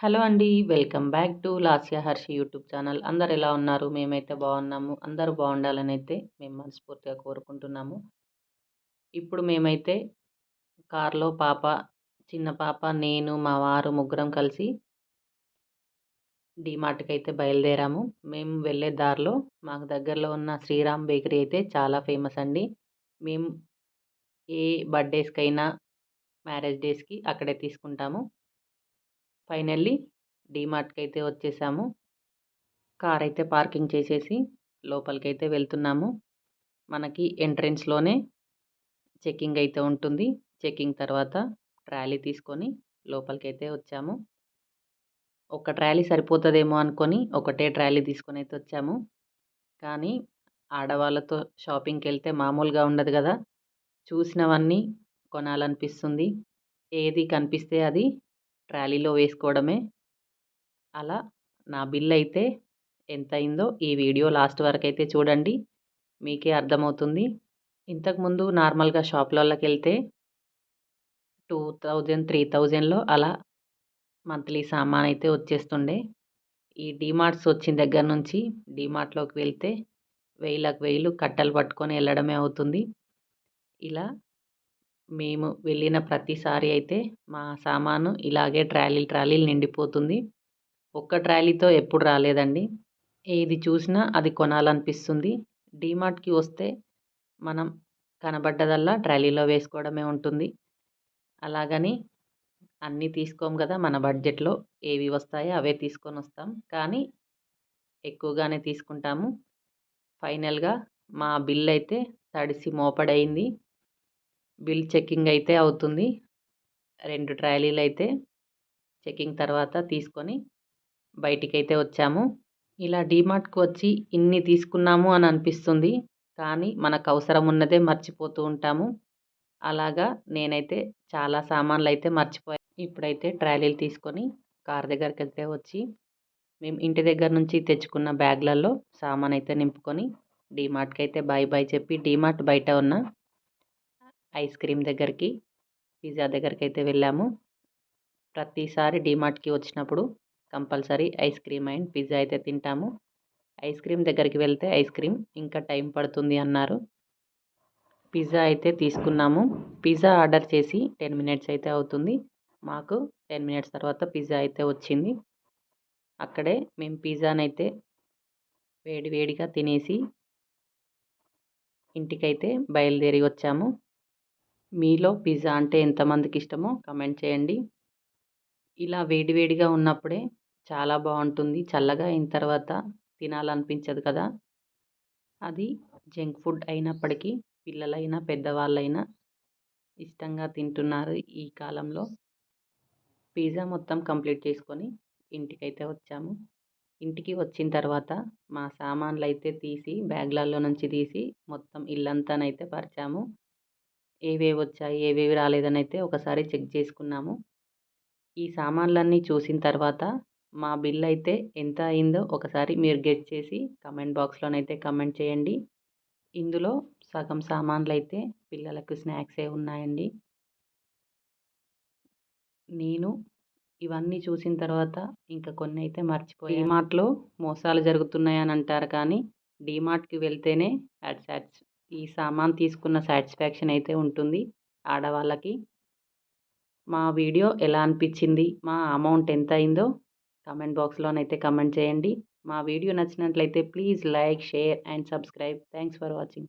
Hello అండి welcome back to Lasya Harshi YouTube channel. అందరు ఎలా ఉన్నారు? మేమైతే బాగున్నాము. అందరూ బాగుండాలని అయితే మేము మనస్ఫూర్తిగా కోరుకుంటున్నాము. ఇప్పుడు మేమైతే కార్లో పాప చిన్న పాప నేను మా వారు ముగ్గురం కలిసి డీమార్ట్కి అయితే బయలుదేరాము. మేము వెళ్ళే దారిలో మాకు దగ్గరలో ఉన్న శ్రీరామ్ బేకరీ అయితే చాలా ఫేమస్ అండి. మేము ఏ బర్త్డేస్కైనా మ్యారేజ్ డేస్కి అక్కడే తీసుకుంటాము. ఫైనల్లీ డీమార్ట్కి అయితే వచ్చేసాము. కార్ అయితే పార్కింగ్ చేసేసి లోపలికి అయితే వెళ్తున్నాము. మనకి ఎంట్రెన్స్లోనే చెక్కింగ్ అయితే ఉంటుంది. చెక్కింగ్ తర్వాత ట్రాలీ తీసుకొని లోపలికి అయితే వచ్చాము. ఒక ట్రాలీ సరిపోతుందేమో అనుకొని ఒకటే ట్రాలీ తీసుకొని అయితే వచ్చాము. కానీ ఆడవాళ్ళతో షాపింగ్కి వెళ్తే మామూలుగా ఉండదు కదా! చూసినవన్నీ కొనాలనిపిస్తుంది. ఏది కనిపిస్తే అది ట్రాలీలో వేసుకోవడమే. అలా నా బిల్ అయితే ఎంత అయిందో ఈ వీడియో లాస్ట్ వరకు అయితే చూడండి మీకే అర్థమవుతుంది. ఇంతకుముందు నార్మల్గా షాప్లలోకి వెళ్తే టూ థౌజండ్ త్రీ థౌజండ్లో అలా మంత్లీ సామాన్ అయితే వచ్చేస్తుండే. ఈ డీమార్ట్స్ వచ్చిన దగ్గర నుంచి డీమార్ట్లోకి వెళ్తే వేలకు వేలు కట్టలు పట్టుకొని వెళ్ళడమే అవుతుంది. ఇలా మేము వెళ్ళిన ప్రతిసారి అయితే మా సామాను ఇలాగే ట్రాలీలు ట్రాలీలు నిండిపోతుంది. ఒక్క ట్రాలీతో ఎప్పుడు రాలేదండి. ఏది చూసినా అది కొనాలనిపిస్తుంది. డీమార్ట్కి వస్తే మనం కనబడ్డదల్లా ట్రాలీలో వేసుకోవడమే ఉంటుంది. అలాగని అన్నీ తీసుకోము కదా మన బడ్జెట్లో. ఏవి వస్తాయో అవే తీసుకొని వస్తాం. కానీ ఎక్కువగానే తీసుకుంటాము. ఫైనల్గా మా బిల్ అయితే తడిసి మోపడైంది బిల్ చెక్కింగ్ అయితే అవుతుంది. రెండు ట్రాలీలు అయితే చెక్కింగ్ తర్వాత తీసుకొని బయటికి అయితే వచ్చాము. ఇలా డీమార్ట్కి వచ్చి ఇన్ని తీసుకున్నాము అని అనిపిస్తుంది. కానీ మనకు అవసరం ఉన్నదే మర్చిపోతూ ఉంటాము. అలాగా నేనైతే చాలా సామాన్లు అయితే మర్చిపోయాను ఇప్పుడైతే ట్రాలీలు తీసుకొని కార్ దగ్గరికి వెళ్తే వచ్చి మేము ఇంటి దగ్గర నుంచి తెచ్చుకున్న బ్యాగ్లలో సామాన్ అయితే నింపుకొని డీమార్ట్కి అయితే బాయ్ బాయ్ చెప్పి డీమార్ట్ బయట ఉన్న ఐస్ క్రీమ్ దగ్గరికి పిజ్జా దగ్గరికి అయితే వెళ్ళాము. ప్రతిసారి డీమార్ట్కి వచ్చినప్పుడు compulsory ice cream and pizza అయితే తింటాము. ఐస్ క్రీమ్ దగ్గరికి వెళ్తే ఐస్ క్రీమ్ ఇంకా టైం పడుతుంది అన్నారు. పిజ్జా అయితే తీసుకున్నాము. పిజ్జా ఆర్డర్ చేసి టెన్ మినిట్స్ అయితే అవుతుంది. మాకు టెన్ మినిట్స్ తర్వాత పిజ్జా అయితే వచ్చింది. అక్కడే మేము పిజ్జానైతే వేడి వేడిగా తినేసి ఇంటికైతే బయలుదేరి వచ్చాము. మీలో పిజ్జా అంటే ఎంతమందికి ఇష్టమో కమెంట్ చేయండి. ఇలా వేడివేడిగా ఉన్నప్పుడే చాలా బాగుంటుంది. చల్లగా అయిన తర్వాత తినాలనిపించదు కదా. అది జంక్ ఫుడ్ అయినప్పటికీ పిల్లలైనా పెద్దవాళ్ళైనా ఇష్టంగా తింటున్నారు ఈ కాలంలో. పిజ్జా మొత్తం కంప్లీట్ చేసుకొని ఇంటికైతే వచ్చాము. ఇంటికి వచ్చిన తర్వాత మా సామాన్లు అయితే తీసి బ్యాగ్లలో నుంచి తీసి మొత్తం ఇల్లంతానైతే పరిచాము. ఏవేవి వచ్చాయి ఏవేవి రాలేదని అయితే ఒకసారి చెక్ చేసుకున్నాము. ఈ సామాన్లన్నీ చూసిన తర్వాత మా బిల్ అయితే ఎంత అయిందో ఒకసారి మీరు గెస్ చేసి కమెంట్ బాక్స్లోనైతే కమెంట్ చేయండి. ఇందులో సగం సామాన్లు అయితే పిల్లలకు స్నాక్సే ఉన్నాయండి. నేను ఇవన్నీ చూసిన తర్వాత ఇంకా కొన్ని అయితే మర్చిపోయి డీమార్ట్లో మోసాలు జరుగుతున్నాయని అంటారు కానీ డీమార్ట్కి వెళ్తేనే యాడ్స్ యాడ్స్ ఈ సామాన్ తీసుకున్న సాటిస్ఫాక్షన్ అయితే ఉంటుంది ఆడవాళ్ళకి. మా వీడియో ఎలా అనిపించింది? మా అమౌంట్ ఎంత అయిందో కమెంట్ బాక్స్లోనైతే కమెంట్ చేయండి. మా వీడియో నచ్చినట్లయితే please like share and subscribe. Thanks for watching.